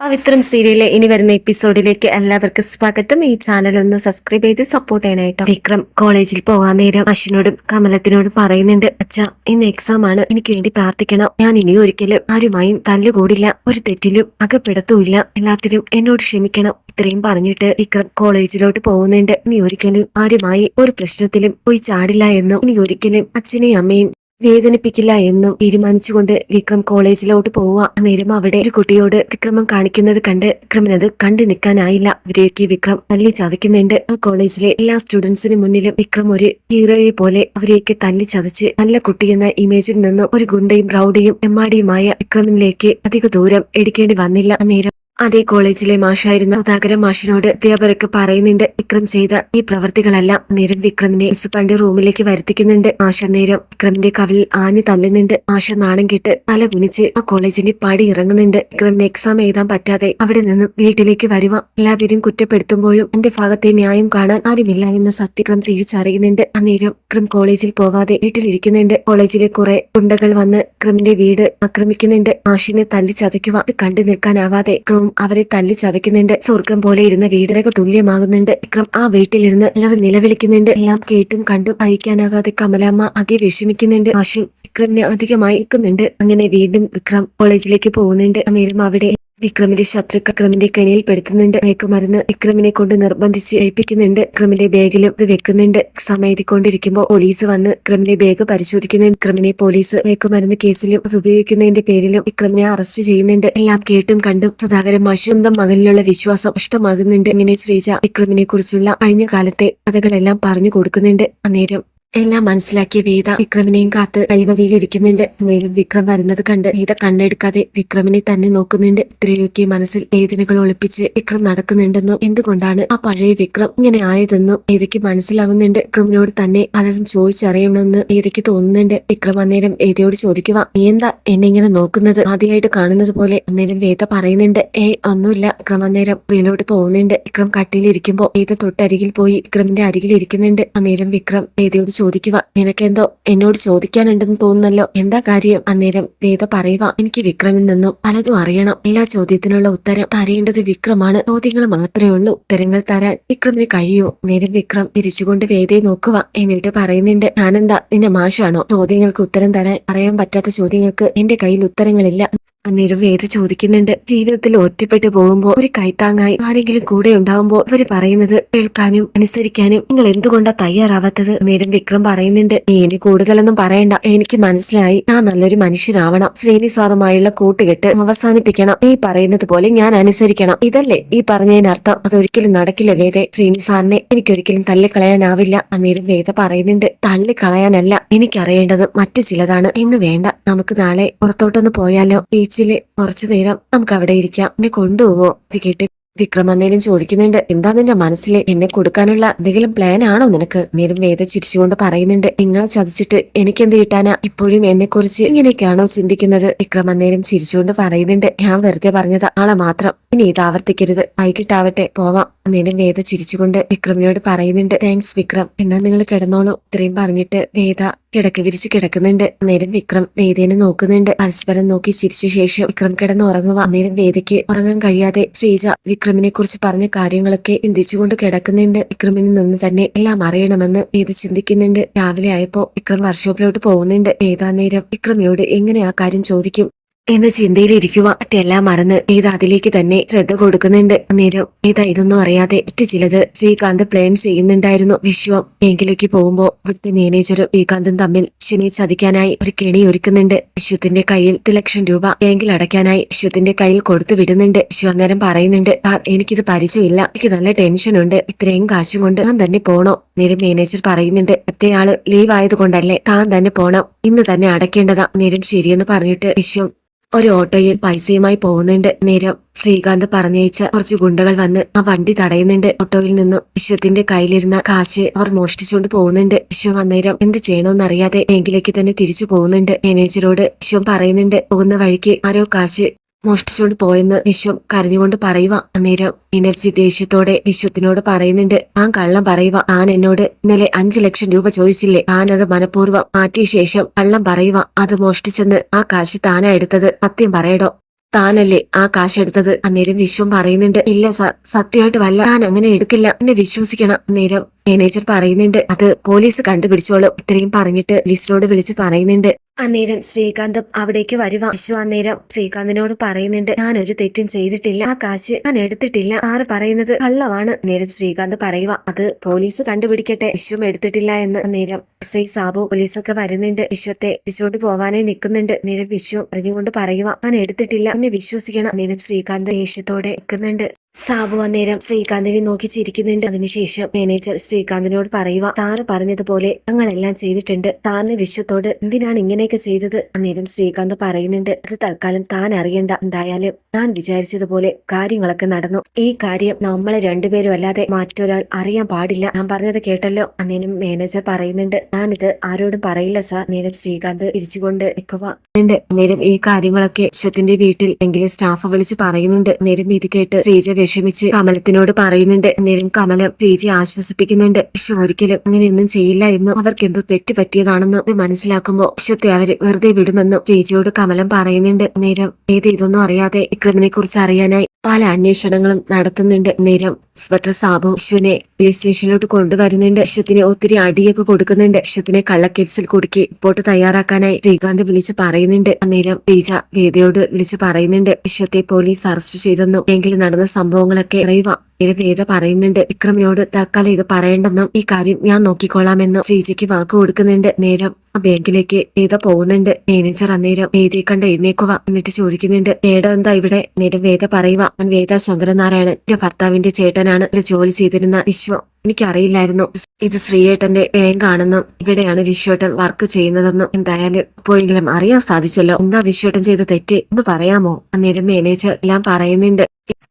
പവിത്രം സീരിയലിലെ ഇനി വരുന്ന എപ്പിസോഡിലേക്ക് എല്ലാവർക്കും സ്വാഗതം. ഈ ചാനൽ ഒന്ന് സബ്സ്ക്രൈബ് ചെയ്ത് സപ്പോർട്ട് ചെയ്യണേട്ടോ വിക്രം കോളേജിൽ പോകാൻ നേരം അശ്വിനോടും കമലത്തിനോടും പറയുന്നുണ്ട് അച്ഛ ഇന്ന് എക്സാം ആണ്. എനിക്ക് വേണ്ടി പ്രാർത്ഥിക്കണം. ഞാൻ ഇനി ഒരിക്കലും ആരുമായും തല്ലുകൂടില്ല. ഒരു തെറ്റിലും അകപ്പെടുത്തൂല്ല എല്ലാത്തിനും എന്നോട് ക്ഷമിക്കണം. ഇത്രയും പറഞ്ഞിട്ട് വിക്രം കോളേജിലോട്ട് പോകുന്നുണ്ട്. ഇനി ഒരിക്കലും ആരുമായി ഒരു പ്രശ്നത്തിലും പോയി ചാടില്ല എന്നും ഇനി ഒരിക്കലും അച്ഛനെയും അമ്മയും വേദനിപ്പിക്കില്ല എന്നും തീരുമാനിച്ചുകൊണ്ട് വിക്രം കോളേജിലോട്ട് പോവുക. നേരം അവിടെ ഒരു കുട്ടിയോട് വിക്രമം കാണിക്കുന്നത് കണ്ട് വിക്രമിനത് കണ്ടു നിൽക്കാനായില്ല. ഇവരെയൊക്കെ വിക്രം തല്ലി ചതയ്ക്കുന്നുണ്ട്. കോളേജിലെ എല്ലാ സ്റ്റുഡൻസിന് മുന്നിലും വിക്രം ഒരു ഹീറോയെ പോലെ അവരെയൊക്കെ തല്ലി ചതച്ച് നല്ല കുട്ടിയെന്ന ഇമേജിൽ നിന്നും ഒരു ഗുണ്ടയും റൌഡിയും എമ്മാടിയുമായ വിക്രമിലേക്ക് അധിക ദൂരം എടുക്കേണ്ടി വന്നില്ല. നേരം അതേ കോളേജിലെ മാഷായിരുന്ന സുധാകരൻ മാഷിനോട് അധ്യാപകരൊക്കെ പറയുന്നുണ്ട് വിക്രം ചെയ്ത ഈ പ്രവർത്തികളെല്ലാം നേരം വിക്രമിനെ പ്രിൻസിപ്പാളിന്റെ റൂമിലേക്ക് വരുത്തിക്കുന്നുണ്ട്. മാഷ നേരം വിക്രമിന്റെ കവിളിൽ ആഞ്ഞു തല്ലുന്നുണ്ട്. മാഷ നാണം കെട്ട് തല കുനിച്ച് ആ കോളേജിന്റെ പടി ഇറങ്ങുന്നുണ്ട്. വിക്രമിന് എക്സാം എഴുതാൻ പറ്റാതെ അവിടെ നിന്നും വീട്ടിലേക്ക് വരുവ. എല്ലാവരും കുറ്റപ്പെടുത്തുമ്പോഴും എന്റെ ഭാഗത്തെ ന്യായം കാണാൻ ആരുമില്ല എന്ന് സത്യക്രം തിരിച്ചറിയുന്നുണ്ട്. നേരം വിക്രം കോളേജിൽ പോവാതെ വീട്ടിലിരിക്കുന്നുണ്ട്. കോളേജിലെ കുറെ ഗുണ്ടകൾ വന്ന് വിക്രമിന്റെ വീട് ആക്രമിക്കുന്നുണ്ട്. മാഷിനെ തല്ലി അത് കണ്ടു നിൽക്കാനാവാതെ വിക്രം അവരെ തല്ലി ചതയ്ക്കുന്നുണ്ട്. സ്വർഗം പോലെ ഇരുന്ന വീടിനൊക്കെ തുല്യമാകുന്നുണ്ട്. വിക്രം ആ വീട്ടിലിരുന്ന് എല്ലാവരും നിലവിളിക്കുന്നുണ്ട്. എല്ലാം കേട്ടും കണ്ടും സഹിക്കാനാകാതെ കമലാമ്മ ആകെ വിഷമിക്കുന്നുണ്ട്. ആശു വിക്രമിനെ അധികമായി നിൽക്കുന്നുണ്ട് അങ്ങനെ വീണ്ടും വിക്രം കോളേജിലേക്ക് പോകുന്നുണ്ട്. അന്നേരം അവിടെ വിക്രമിന്റെ ശത്രുക്കൾ വിക്രമിന്റെ കെണിയിൽ പെടുത്തുന്നുണ്ട്. മയക്കുമരുന്ന് വിക്രമിനെ കൊണ്ട് നിർബന്ധിച്ച് എഴുപ്പിക്കുന്നുണ്ട്. വിക്രമിന്റെ ബാഗിലും ഇത് വെക്കുന്നുണ്ട്. സമയത്തിക്കൊണ്ടിരിക്കുമ്പോൾ പോലീസ് വന്ന് വിക്രമിന്റെ ബാഗ് പരിശോധിക്കുന്നുണ്ട്. വിക്രമിനെ പോലീസ് മയക്കുമരുന്ന് കേസിലും അത് ഉപയോഗിക്കുന്നതിന്റെ പേരിലും വിക്രമിനെ അറസ്റ്റ് ചെയ്യുന്നുണ്ട്. എല്ലാം കേട്ടും കണ്ടും സുധാകരൻ മാഷ് മകനിലുള്ള വിശ്വാസം നഷ്ടമാകുന്നുണ്ട്. ഇങ്ങനെ ശ്രീജ വിക്രമിനെ കുറിച്ചുള്ള കഴിഞ്ഞ കാലത്തെ കഥകളെല്ലാം പറഞ്ഞു കൊടുക്കുന്നുണ്ട്. അന്നേരം എല്ലാം മനസ്സിലാക്കിയ വേദ വിക്രമിനെയും കാത്ത് കൈവതിയിൽ ഇരിക്കുന്നുണ്ട് മേലും വിക്രം വരുന്നത് കണ്ട് വേദ കണ്ണെടുക്കാതെ വിക്രമിനെ തന്നെ നോക്കുന്നുണ്ട്. ഇത്രയൊക്കെ മനസ്സിൽ വേദനകൾ ഒളിപ്പിച്ച് വിക്രം നടക്കുന്നുണ്ടെന്നും? എന്തുകൊണ്ടാണ് ആ പഴയ വിക്രം ഇങ്ങനെ ആയതെന്നും? വേദയ്ക്ക് മനസ്സിലാവുന്നുണ്ട്. വിക്രമിനോട് തന്നെ പലരും ചോദിച്ചറിയണമെന്ന് വേദയ്ക്ക് തോന്നുന്നുണ്ട്. വിക്രം അന്നേരം വേദയോട് ചോദിക്കുക എന്താ എന്നെ ഇങ്ങനെ നോക്കുന്നത്? ആദ്യമായിട്ട് കാണുന്നത് പോലെ. അന്നേരം വേദ പറയുന്നുണ്ട് ഏ ഒന്നുമില്ല. വിക്രം അന്നേരം പ്രിയനോട് പോകുന്നുണ്ട്. വിക്രം കട്ടിലിരിക്കുമ്പോ വേദ തൊട്ടരികിൽ പോയി വിക്രമിന്റെ അരികിൽ ഇരിക്കുന്നുണ്ട്. അന്നേരം വിക്രം വേദയോട് ചോദിക്കുക. നിനക്കെന്തോ എന്നോട് ചോദിക്കാനുണ്ടെന്ന് തോന്നുന്നല്ലോ. എന്താ കാര്യം? അന്നേരം വേദ പറയുക എനിക്ക് വിക്രമിൽ നിന്നും പലതും അറിയണം. എല്ലാ ചോദ്യത്തിനുള്ള ഉത്തരം തരേണ്ടത് വിക്രമാണ്. ചോദ്യങ്ങൾ മാത്രമേ ഉള്ളൂ. ഉത്തരങ്ങൾ തരാൻ വിക്രമിന് കഴിയൂ നേരം വിക്രം തിരിച്ചുകൊണ്ട് വേദയെ നോക്കുക. എന്നിട്ട് പറയുന്നുണ്ട് ഞാനെന്താ? നിന്റെ മാഷാണോ? ചോദ്യങ്ങൾക്ക് ഉത്തരം തരാൻ പറയാൻ പറ്റാത്ത ചോദ്യങ്ങൾക്ക് എന്റെ കയ്യിൽ ഉത്തരങ്ങളില്ല. അന്നേരം വേദ ചോദിക്കുന്നുണ്ട്. ജീവിതത്തിൽ ഒറ്റപ്പെട്ടു പോകുമ്പോൾ ഒരു കൈത്താങ്ങായി ആരെങ്കിലും കൂടെ ഉണ്ടാവുമ്പോൾ ഇവർ പറയുന്നത് കേൾക്കാനും അനുസരിക്കാനും നിങ്ങൾ എന്തുകൊണ്ടാ തയ്യാറാവാത്തത്? നേരം വിക്രം പറയുന്നുണ്ട് "നീ ഇനി കൂടുതലൊന്നും പറയണ്ട. എനിക്ക് മനസ്സിലായി. ഞാൻ നല്ലൊരു മനുഷ്യനാവണം. ശ്രീനി സാറുമായുള്ള കൂട്ടുകെട്ട് അവസാനിപ്പിക്കണം. ഈ പറയുന്നത് പോലെ ഞാൻ അനുസരിക്കണം. ഇതല്ലേ ഈ പറഞ്ഞതിനർത്ഥം? അതൊരിക്കലും നടക്കില്ല വേദ. ശ്രീനി സാറിനെ എനിക്കൊരിക്കലും തള്ളിക്കളയാനാവില്ല. അന്നേരം വേദ പറയുന്നുണ്ട് തള്ളിക്കളയാനല്ല. എനിക്കറിയേണ്ടത് മറ്റു ചിലതാണ്. ഇന്ന് വേണ്ട. നമുക്ക് നാളെ പുറത്തോട്ടൊന്ന് പോയാലോ ബീച്ചിൽ കുറച്ചു നേരം നമുക്ക് അവിടെ ഇരിക്കാം. എന്നെ കൊണ്ടുപോവോ? ഇത് കേട്ട് വിക്രം അന്നേരം ചോദിക്കുന്നുണ്ട്. എന്താ നിന്റെ മനസ്സിൽ എന്നെ കൊടുക്കാനുള്ള എന്തെങ്കിലും പ്ലാൻ ആണോ നിനക്ക്? നേരം വേദ ചിരിച്ചുകൊണ്ട് പറയുന്നുണ്ട്. നിങ്ങളെ ചതിച്ചിട്ട് എനിക്ക് എന്ത് കിട്ടാനാ? ഇപ്പോഴും എന്നെ കുറിച്ച് ഇങ്ങനെയൊക്കെയാണോ ചിന്തിക്കുന്നത്? വിക്രം അന്നേരം ചിരിച്ചുകൊണ്ട് പറയുന്നുണ്ട്. ഞാൻ വെറുതെ പറഞ്ഞത്. ആളെ മാത്രം ഇനി ഇത് ആവർത്തിക്കരുത്. വൈകിട്ടാവട്ടെ പോവാം. അന്നേരം വേദ ചിരിച്ചുകൊണ്ട് വിക്രമിനോട് പറയുന്നുണ്ട് താങ്ക്സ് വിക്രം. എന്നാൽ നിങ്ങൾ കിടന്നോളൂ. ഇത്രയും പറഞ്ഞിട്ട് വേദ കിടക്ക വിരിച്ച് കിടക്കുന്നുണ്ട്. അന്നേരം വിക്രം വേദേനെ നോക്കുന്നുണ്ട്. പരസ്പരം നോക്കി ചിരിച്ച ശേഷം വിക്രം കിടന്ന് ഉറങ്ങുക അന്നേരം വേദയ്ക്ക് ഉറങ്ങാൻ കഴിയാതെ ശ്രീജ വിക്രമിനെ കുറിച്ച് പറഞ്ഞ കാര്യങ്ങളൊക്കെ ചിന്തിച്ചുകൊണ്ട് കിടക്കുന്നുണ്ട്. വിക്രമിൽ നിന്ന് തന്നെ എല്ലാം അറിയണമെന്ന് വേദ ചിന്തിക്കുന്നുണ്ട്. രാവിലെ ആയപ്പോ വിക്രം വർക്ക്ഷോപ്പിലോട്ട് പോകുന്നുണ്ട്. വേദ നേരം വിക്രമിനോട് എങ്ങനെ ആ കാര്യം ചോദിക്കും? എന്ന ചിന്തയിലിരിക്കുക മറ്റെല്ലാം മറന്ന് ഗീത അതിലേക്ക് തന്നെ ശ്രദ്ധ കൊടുക്കുന്നുണ്ട്. നേരം ഗീത ഇതൊന്നും അറിയാതെ മറ്റു ചിലത് ശ്രീകാന്ത് പ്ലാൻ ചെയ്യുന്നുണ്ടായിരുന്നു വിശ്വം. ബാങ്കിലേക്ക് പോകുമ്പോ ഇവിടുത്തെ മാനേജറും ശ്രീകാന്തും തമ്മിൽ ശനി ചതിക്കാനായി ഒരു കെണി ഒരുക്കുന്നുണ്ട്. വിശ്വത്തിന്റെ കയ്യിൽ പത്ത് ലക്ഷം രൂപ ബാങ്കിൽ അടയ്ക്കാനായി വിശ്വത്തിന്റെ കയ്യിൽ കൊടുത്തു വിടുന്നുണ്ട്. വിശ്വ അന്നേരം പറയുന്നുണ്ട് എനിക്കിത് പരിചയമില്ല. എനിക്ക് നല്ല ടെൻഷൻ ഉണ്ട്. ഇത്രയും കാശും കൊണ്ട് ഞാൻ തന്നെ പോണോ. നേരം മാനേജർ പറയുന്നുണ്ട് മറ്റേയാൾ ലീവ് ആയതുകൊണ്ടല്ലേ താൻ തന്നെ പോണം. ഇന്ന് തന്നെ അടയ്ക്കേണ്ടതാ. നേരം ശരിയെന്ന് പറഞ്ഞിട്ട് വിശ്വം ഒരു ഓട്ടോയിൽ പൈസയുമായി പോകുന്നുണ്ട്. നേരം ശ്രീകാന്ത് പറഞ്ഞയച്ച കുറച്ച് ഗുണ്ടകൾ വന്ന് ആ വണ്ടി തടയുന്നുണ്ട്. ഓട്ടോയിൽ നിന്നും വിശ്വത്തിന്റെ കയ്യിലിരുന്ന കാശ് അവർ മോഷ്ടിച്ചുകൊണ്ട് പോകുന്നുണ്ട്. വിശ്വം അന്നേരം എന്ത് ചെയ്യണമെന്നറിയാതെ ബാങ്കിലേക്ക് തന്നെ തിരിച്ചു പോകുന്നുണ്ട്. മാനേജരോട് വിശ്വം പറയുന്നുണ്ട് പോകുന്ന വഴിക്ക് ആരോ കാശ് മോഷ്ടിച്ചുകൊണ്ട് പോയെന്ന് വിശ്വം കരഞ്ഞുകൊണ്ട് പറയുക അന്നേരം എനർജി ദേഷ്യത്തോടെ വിശ്വത്തിനോട് പറയുന്നുണ്ട്. ആ കള്ളം പറയുക ആൻ എന്നോട് ഇന്നലെ അഞ്ചു ലക്ഷം രൂപ ചോദിച്ചില്ലേ? താൻ അത് മനഃപൂർവം മാറ്റിയ ശേഷം കള്ളം പറയുക അത് മോഷ്ടിച്ചെന്ന് ആ കാശ് താനാ എടുത്തത്. സത്യം പറയടോ. താനല്ലേ ആ കാശ് എടുത്തത്? അന്നേരം വിശ്വം പറയുന്നുണ്ട്. ഇല്ല സാർ സത്യമായിട്ട് വല്ല ഞാൻ അങ്ങനെ എടുക്കില്ല. എന്നെ വിശ്വസിക്കണം. അന്നേരം മാനേജർ പറയുന്നുണ്ട്. അത് പോലീസ് കണ്ടുപിടിച്ചോളും. ഇത്രയും പറഞ്ഞിട്ട് ലിസ്റ്റിനോട് വിളിച്ച് പറയുന്നുണ്ട്. അന്നേരം ശ്രീകാന്ത് അവിടേക്ക് വരുക വിശ്വ അന്നേരം ശ്രീകാന്തിനോട് പറയുന്നുണ്ട് ഞാൻ ഒരു തെറ്റും ചെയ്തിട്ടില്ല. ആ കാശ് ഞാൻ എടുത്തിട്ടില്ല. ആറ് പറയുന്നത് കള്ളമാണ്. നേരം ശ്രീകാന്ത് പറയുക അത് പോലീസ് കണ്ടുപിടിക്കട്ടെ. വിശ്വം എടുത്തിട്ടില്ല എന്ന്. നേരം എസ് ഐ സാബു പോലീസൊക്കെ വരുന്നുണ്ട്. വിശ്വത്തെ തിരിച്ചോട്ട് പോവാനായി നിൽക്കുന്നുണ്ട് നേരം വിശ്വം അറിഞ്ഞുകൊണ്ട് പറയുക ഞാൻ എടുത്തിട്ടില്ല. എന്നെ വിശ്വസിക്കണം. നേരം ശ്രീകാന്ത് ദേഷ്യത്തോടെ നിൽക്കുന്നുണ്ട് സാബു അന്നേരം ശ്രീകാന്തിനെ നോക്കി ചിരിക്കുന്നുണ്ട്. അതിനുശേഷം മാനേജർ ശ്രീകാന്തിനോട് പറയുക താറ് പറഞ്ഞതുപോലെ ഞങ്ങളെല്ലാം ചെയ്തിട്ടുണ്ട്. താറിന് വിശ്വത്തോട് എന്തിനാണ് ഇങ്ങനെയൊക്കെ ചെയ്തത്? അന്നേരം ശ്രീകാന്ത് പറയുന്നുണ്ട് അത് തൽക്കാലം താൻ അറിയണ്ട. എന്തായാലും ഞാൻ വിചാരിച്ചതുപോലെ കാര്യങ്ങളൊക്കെ നടന്നു. ഈ കാര്യം നമ്മളെ രണ്ടുപേരും അല്ലാതെ മറ്റൊരാൾ അറിയാൻ പാടില്ല. ഞാൻ പറഞ്ഞത് കേട്ടല്ലോ? അന്നേരം മാനേജർ പറയുന്നുണ്ട് ഞാനിത് ആരോടും പറയില്ല സാർ. അന്നേരം ശ്രീകാന്ത് തിരിച്ചുകൊണ്ട് നിൽക്കുക അന്നേരം നേരം ഈ കാര്യങ്ങളൊക്കെ വിശ്വത്തിന്റെ വീട്ടിൽ എങ്കിലും സ്റ്റാഫ് വിളിച്ച് പറയുന്നുണ്ട്. അന്നേരം ഇത് കേട്ട് ശ്രീജ വിഷമിച്ച് കമലത്തിനോട് പറയുന്നുണ്ട്. നേരം കമലം ചേച്ചി ആശ്വസിപ്പിക്കുന്നുണ്ട്. പക്ഷെ ഒരിക്കലും അങ്ങനെയൊന്നും ചെയ്യില്ല എന്നും അവർക്ക് എന്തോ തെറ്റ് പറ്റിയതാണെന്നും മനസ്സിലാക്കുമ്പോൾ വിശ്വത്തെ അവർ വെറുതെ വിടുമെന്നും ചേച്ചിയോട് കമലം പറയുന്നുണ്ട്. നേരം ഏത് ഇതൊന്നും അറിയാതെ വിക്രമിനെ കുറിച്ച് അറിയാനായി പല അന്വേഷണങ്ങളും നടത്തുന്നുണ്ട്. നേരം സ്വെറ്റർ സാബു വിശ്വനെ പോലീസ് സ്റ്റേഷനിലോട്ട് കൊണ്ടുവരുന്നുണ്ട്. വിശ്വത്തിന് ഒത്തിരി അടിയൊക്കെ കൊടുക്കുന്നുണ്ട്. വിശ്വത്തിനെ കള്ളക്കേസിൽ കുടുക്കി റിപ്പോർട്ട് തയ്യാറാക്കാനായി ശ്രീകാന്ത് വിളിച്ചു പറയുന്നുണ്ട്. അന്നേരം ടീച്ച വേദയോട് വിളിച്ചു പറയുന്നുണ്ട്. വിശ്വത്തെ പോലീസ് അറസ്റ്റ് ചെയ്തെന്നും. എങ്കിലും നടന്ന സംഭവങ്ങളൊക്കെ അറിയുക ഇങ്ങനെ വേദ പറയുന്നുണ്ട്? വിക്രമിനോട് തൽക്കാലം ഇത് പറയണ്ടെന്നും ഈ കാര്യം ഞാൻ നോക്കിക്കൊള്ളാമെന്ന് ശ്രീജയ്ക്ക് വാക്ക് കൊടുക്കുന്നുണ്ട്. നേരം ആ ബാങ്കിലേക്ക് വേദ പോകുന്നുണ്ട്? മാനേജർ അന്നേരം വേദിയെ കണ്ട് എഴുന്നേക്കുക എന്നിട്ട് ചോദിക്കുന്നുണ്ട്. വേദ എന്താ ഇവിടെ? നേരം വേദ പറയുക ഞാൻ വേദ ശങ്കരനാരായണൻ എന്റെ ഭർത്താവിന്റെ ചേട്ടനാണ്. ഇവിടെ ജോലി ചെയ്തിരുന്ന വിശ്വം എനിക്കറിയില്ലായിരുന്നു. ഇത് ശ്രീയേട്ടന്റെ ബാങ്കാണെന്നും ഇവിടെയാണ് വിശ്വേട്ടൻ വർക്ക് ചെയ്യുന്നതെന്നും എന്തായാലും ഇപ്പോഴെങ്കിലും അറിയാൻ സാധിച്ചല്ലോ. എന്താ വിശ്വേട്ടൻ ചെയ്ത തെറ്റ് എന്ന് പറയാമോ? അന്നേരം മാനേജർ എല്ലാം പറയുന്നുണ്ട്.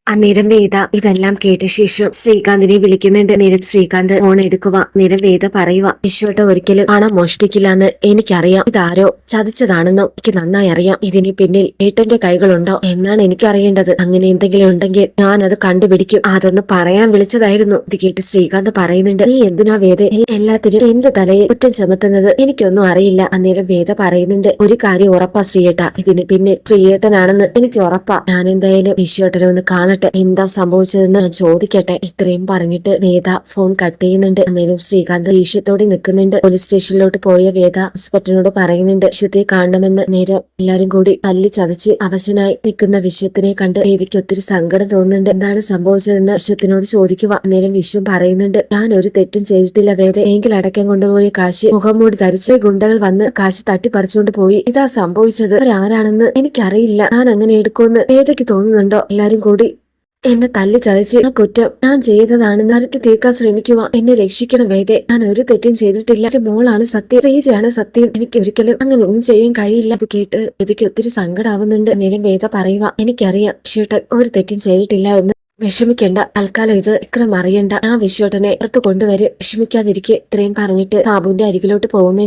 അന്നേരം വേദ ഇതെല്ലാം കേട്ട ശേഷം ശ്രീകാന്തിനെ വിളിക്കുന്നുണ്ട്. നേരം ശ്രീകാന്ത് ഫോൺ എടുക്കുക നേരം വേദ പറയുക വിശ്വട്ട ഒരിക്കലും പണം മോഷ്ടിക്കില്ല എന്ന് എനിക്കറിയാം. ഇതാരോ ചതിച്ചതാണെന്നും എനിക്ക് നന്നായി അറിയാം. ഇതിന് പിന്നിൽ ഏട്ടന്റെ കൈകളുണ്ടോ എന്നാണ് എനിക്കറിയേണ്ടത്. അങ്ങനെ എന്തെങ്കിലും ഉണ്ടെങ്കിൽ ഞാൻ അത് കണ്ടുപിടിക്കും. അതൊന്ന് പറയാൻ വിളിച്ചതായിരുന്നു. ഇത് കേട്ട് ശ്രീകാന്ത് പറയുന്നുണ്ട് നീ എന്തിനാ വേദ എല്ലാത്തിനും എന്റെ തലയിൽ കുറ്റം ചുമത്തുന്നത്? എനിക്കൊന്നും അറിയില്ല. അന്നേരം വേദ പറയുന്നുണ്ട് ഒരു കാര്യം ഉറപ്പാ ശ്രീയേട്ട. ഇതിന് പിന്നിൽ ശ്രീയേട്ടനാണെന്ന് എനിക്ക് ഉറപ്പാ. ഞാൻ എന്തായാലും വിശ്വേട്ടനെ ഒന്ന് കാണട്ടെ. എന്താ സംഭവിച്ചതെന്ന് ചോദിക്കട്ടെ. ഇത്രയും പറഞ്ഞിട്ട് വേദ ഫോൺ കട്ട് ചെയ്യുന്നുണ്ട്. അന്നേരം ശ്രീകാന്ത് ദേഷ്യത്തോടെ നിൽക്കുന്നുണ്ട്. പോലീസ് സ്റ്റേഷനിലോട്ട് പോയ വേദ ഹോസ്പിറ്റലിനോട് പറയുന്നുണ്ട് വിശ്വത്തെ കാണണമെന്ന്. നേരം എല്ലാരും കൂടി തല്ലി ചതച്ച് അവശനായി നിൽക്കുന്ന വിശ്വത്തിനെ കണ്ട് വേദിക്ക് ഒത്തിരി സങ്കടം തോന്നുന്നുണ്ട്. എന്താണ് സംഭവിച്ചതെന്ന് വിശ്വത്തിനോട് ചോദിക്കുക. അന്നേരം വിശ്വം പറയുന്നുണ്ട് ഞാൻ ഒരു തെറ്റും ചെയ്തിട്ടില്ല വേദ. എങ്കിൽ അടക്കം കൊണ്ടുപോയ കാശ് മുഖം മൂടി ധരിച്ച ഗുണ്ടകൾ വന്ന് കാശ് തട്ടിപ്പറിച്ചുകൊണ്ട് പോയി. ഇതാ സംഭവിച്ചത്. അവരാരാണെന്ന് എനിക്കറിയില്ല. ഞാൻ അങ്ങനെ എടുക്കുമെന്ന് വേദയ്ക്ക് തോന്നുന്നുണ്ടോ? എല്ലാരും കൂടി എന്നെ തല്ലി ചതച്ച് ആ കുറ്റം ഞാൻ ചെയ്തതാണ്. നരത്തി തീർക്കാൻ ശ്രമിക്കുക എന്നെ രക്ഷിക്കണം വേദ. ഞാൻ ഒരു തെറ്റും ചെയ്തിട്ടില്ല. എന്റെ മോളാണ് സത്യം. ശ്രീജയാണ് സത്യം. എനിക്ക് ഒരിക്കലും അങ്ങനെ ഒന്നും ചെയ്യാൻ കഴിയില്ല. അത് കേട്ട് എനിക്ക് ഒത്തിരി സങ്കടാവുന്നുണ്ട്. നേരം വേദ പറയുക എനിക്കറിയാം വിശ്വട്ടൻ ഒരു തെറ്റും ചെയ്തിട്ടില്ല എന്ന്. വിഷമിക്കേണ്ട. തൽക്കാലം ഇത് ഇക്രം അറിയണ്ട ആ വിശ്വട്ടനെ പുറത്ത് കൊണ്ടുവരും വിഷമിക്കാതിരിക്കെ ഇത്രയും പറഞ്ഞിട്ട് സാബുവിന്റെ അരികിലോട്ട് പോകുന്ന